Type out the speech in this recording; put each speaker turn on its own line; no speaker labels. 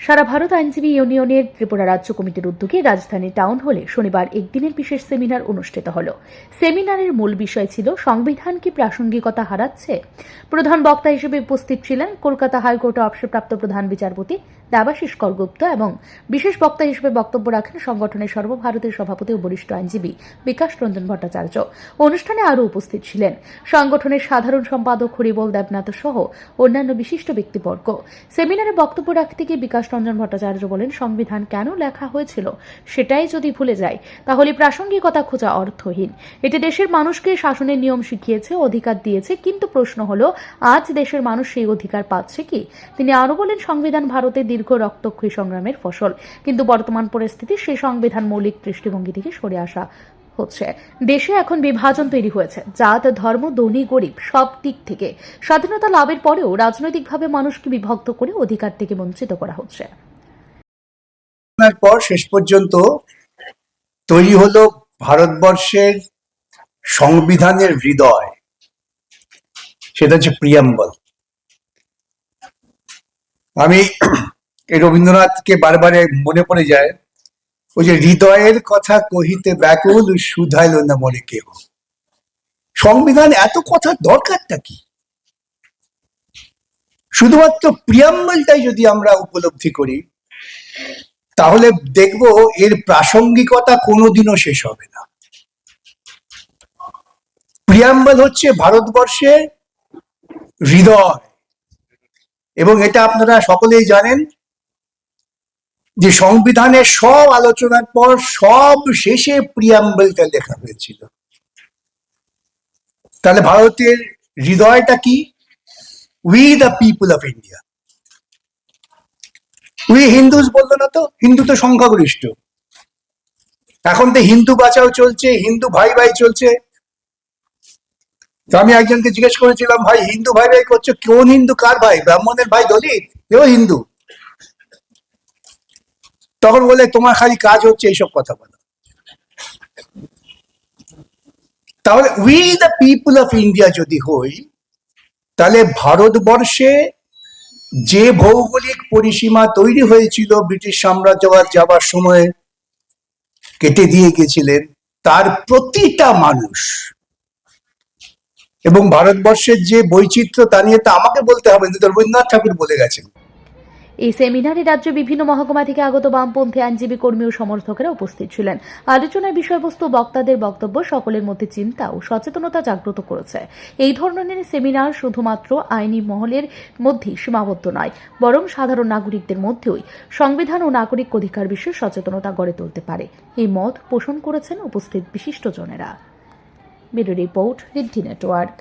সারা ভারত আইনজীবী ইউনিয়নের ত্রিপুরা রাজ্য কমিটির উদ্যোগে রাজধানী টাউন হলে শনিবার একদিনের বিশেষ সেমিনার অনুষ্ঠিত হল। সেমিনারের মূল বিষয় ছিল, সংবিধান কি প্রাসঙ্গিকতা হারাচ্ছে? প্রধান বক্তা হিসেবে উপস্থিত ছিলেন কলকাতা হাইকোর্টে অবসরপ্রাপ্ত প্রধান বিচারপতি দেবাশিস করগুপ্ত এবং বিশেষ বক্তা হিসেবে বক্তব্য রাখেন সংগঠনের সর্বভারতীয় সভাপতি ও বরিষ্ঠ আইনজীবী বিকাশ রঞ্জন ভট্টাচার্য। অনুষ্ঠানে আরও উপস্থিত ছিলেন সংগঠনের সাধারণ সম্পাদক হরিবল দেবনাথ সহ অন্যান্য বিশিষ্ট ব্যক্তিবর্গ। সেমিনারে বক্তব্য রাখতে গিয়ে বিকাশ রঞ্জন ভট্টাচার্য বলেন, সংবিধান কেন লেখা হয়েছিল সেটাই যদি ভুলে যায় তাহলে প্রাসঙ্গিকতা খোঁজা অর্থহীন। এটি দেশের মানুষকে শাসনের নিয়ম শিখিয়েছে, অধিকার দিয়েছে, কিন্তু প্রশ্ন হলো, আজ দেশের মানুষ সেই অধিকার পাচ্ছে কি? তিনি আরও বলেন, সংবিধান ভারতের দীর্ঘ রক্তক্ষয়ী সংগ্রামের ফসল, কিন্তু বর্তমান পরিস্থিতি সেই সংবিধান মৌলিক দৃষ্টিভঙ্গি থেকে সরে আসা হচ্ছে। দেশে এখন বিভাজন তৈরি হয়েছে। জাত, ধর্ম, ধনী, গরিব সব দিক থেকে। স্বাধীনতা লাভের পরেও রাজনৈতিকভাবে মানুষকে বিভক্ত করে অধিকার থেকে বঞ্চিত করা হচ্ছে।
পর শেষ পর্যন্ত তৈরি হলো ভারতবর্ষের সংবিধানের হৃদয়। সেটা হচ্ছে প্রিয়াম্বল। আমি এই রবীন্দ্রনাথকে বারবারে মনে পড়ে যায় ওই যে হৃদয়ের কথা কহিতে ব্যাকুল শুধাইল না মনে কেহ। সংবিধান এত কথা দরকারটা কি? শুধুমাত্র প্রিয়াম্বলটাই যদি আমরা উপলব্ধি করি, তাহলে দেখব এর প্রাসঙ্গিকতা কোনোদিনও শেষ হবে না। প্রিয়াম্বল হচ্ছে ভারতবর্ষের হৃদয়। এবং এটা আপনারা সকলেই জানেন যে সংবিধানের সব আলোচনার পর সব শেষে প্রিয়াম্বলটা লেখা হয়েছিল। তাহলে ভারতের হৃদয়টা কি? We the people of India we Hindus বলল না তো? হিন্দু তো সংখ্যাগরিষ্ঠ। এখন তো হিন্দু বাঁচাও চলছে, হিন্দু ভাই ভাই চলছে। তো আমি একজনকে জিজ্ঞেস করেছিলাম, ভাই, হিন্দু ভাই ভাই করছ? কোন হিন্দু? কার ভাই? ব্রাহ্মণের ভাই দলিত? কেউ হিন্দু? তখন বলে, তোমার খালি কাজ হচ্ছে এইসব কথা বলা। তাহলে we the people of India যদি হই, তাহলে ভারতবর্ষে যে ভৌগোলিক পরিসীমা তৈরি হয়েছিল ব্রিটিশ সাম্রাজ্যবাদ যাবার সময়, কেটে দিয়ে গেছিলেন, তার প্রতিটা মানুষ। এবং ভারতবর্ষের যে বৈচিত্র্য তা নিয়ে তা আমাকে বলতে হবে রবীন্দ্রনাথ ঠাকুর বলে গেছেন।
এই সেমিনারে রাজ্যের বিভিন্ন মহকুমা থেকে আগত বামপন্থী আইনজীবী কর্মী ও সমর্থকেরা উপস্থিত ছিলেন। আলোচনার বিষয়বস্তু বক্তাদের বক্তব্য সকলের মধ্যে চিন্তা ও সচেতনতা জাগ্রত করেছে। এই ধরনের সেমিনার শুধুমাত্র আইনি মহলের মধ্যেই সীমাবদ্ধ নয়, বরং সাধারণ নাগরিকদের মধ্যেই সংবিধান ও নাগরিক অধিকার বিষয়ে সচেতনতা গড়ে তুলতে পারে। এই মত পোষণ করেছেন উপস্থিত বিশিষ্টজনেরা ব্যুরো রিপোর্ট রিদ্ধি নেটওয়ার্ক।